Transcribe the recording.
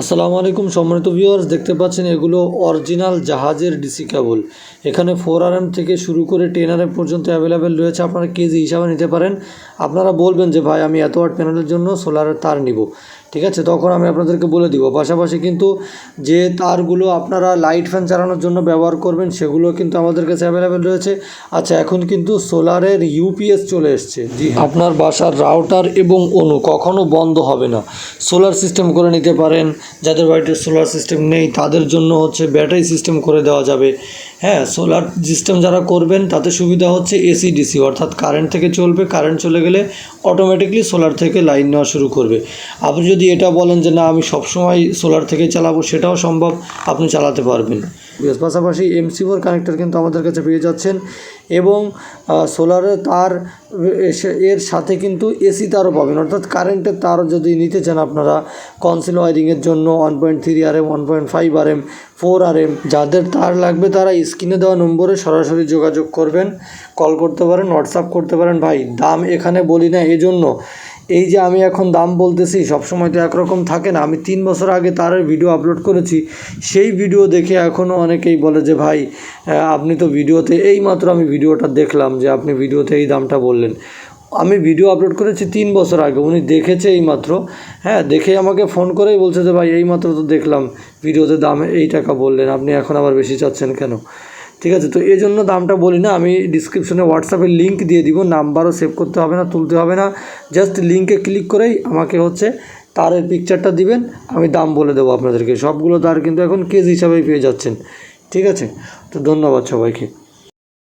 আসসালামু আলাইকুম সম্মানিত ভিউয়ার্স দেখতে পাচ্ছেন এগুলো অরিজিনাল জাহাজের ডিসি কেবল এখানে ফোর আর এম থেকে শুরু করে টেন আর এম পর্যন্ত অ্যাভেলেবেল রয়েছে। আপনারা কেজি হিসাবে নিতে পারেন, আপনারা বলবেন যে, ভাই, আমি এত ওয়াট প্যানেলের জন্য সোলারের তার নিব। ঠিক আছে, তখন আমি আপনাদেরকে বলে দিব। পাশাপাশি কিন্তু যে তারগুলো আপনারা লাইট ফ্যান চালানোর জন্য ব্যবহার করবেন, সেগুলো কিন্তু আমাদের কাছে অ্যাভেলেবেল রয়েছে। আচ্ছা এখন কিন্তু সোলারের ইউপিএস চলে এসছে। জি হ্যাঁ। আপনার বাসার রাউটার এবং অনু কখনও বন্ধ হবে না। সোলার সিস্টেম করে নিতে পারেন। যাদের বাড়িতে সোলার সিস্টেম নেই, তাদের জন্য হচ্ছে ব্যাটারি সিস্টেম করে দেওয়া যাবে। হ্যাঁ সোলার সিস্টেম যারা করবেন তাতে সুবিধা হচ্ছে এসি ডিসি অর্থাৎ কারেন্ট থেকে চলবে। কারেন্ট চলে গেলে অটোমেটিকলি সোলার থেকে লাইন নেওয়া শুরু করবে। আপনি যদি এটা বলেন যে, না, আমি সবসময় সোলার থেকে চালাবো সেটাও সম্ভব, আপনি চালাতে পারবেন। পাশাপাশি এমসি ফোর কানেক্টর কিন্তু আমাদের কাছে পেয়ে যাচ্ছেন। এবং সোলারের তার এর সাথে কিন্তু এসি তারও পাবেন। অর্থাৎ কারেন্টের তার যদি নিতে চান আপনারা কনসিল ওয়ারিংয়ের জন্য one point three R M one point five R M four R M যাদের তার লাগবে তারা স্ক্রিনে দেওয়া নম্বরে সরাসরি যোগাযোগ করবেন কল করতে পারেন হোয়াটসঅ্যাপ করতে পারেন। ভাই, দাম এখানে বলি না, এজন্য এই যে আমি এখন দাম বলতেছি, সবসময় তো একরকম থাকে না। আমি তিন বছর আগে তারের ভিডিও আপলোড করেছি, সেই ভিডিও দেখে এখনও অনেকেই বলে যে, ভাই আপনি তো ভিডিওতে এই মাত্র আমি ভিডিওটা দেখলাম যে আপনি ভিডিওতে এই দামটা বললেন। আমি ভিডিও আপলোড করেছি তিন বছর আগে, উনি দেখেছে এই মাত্র হ্যাঁ দেখে আমাকে ফোন করেই বলছে যে, ভাই এই মাত্র তো দেখলাম ভিডিওতে দাম এই টাকা বললেন, আপনি এখন আবার বেশি চাচ্ছেন কেন? ঠিক আছে, তো এই জন্য দামটা বলি না, আমি ডিসক্রিপশনে হোয়াটসঅ্যাপে লিঙ্ক দিয়ে দিব নাম্বারও সেভ করতে হবে না, তুলতে হবে না জাস্ট লিঙ্কে ক্লিক করেই আমাকে হচ্ছে তারের পিকচারটা দিবেন, আমি দাম বলে দেবো আপনাদেরকে, সবগুলো তার কিন্তু এখন কেজি হিসাবেই পেয়ে যাচ্ছেন, ঠিক আছে, তো ধন্যবাদ সবাইকে।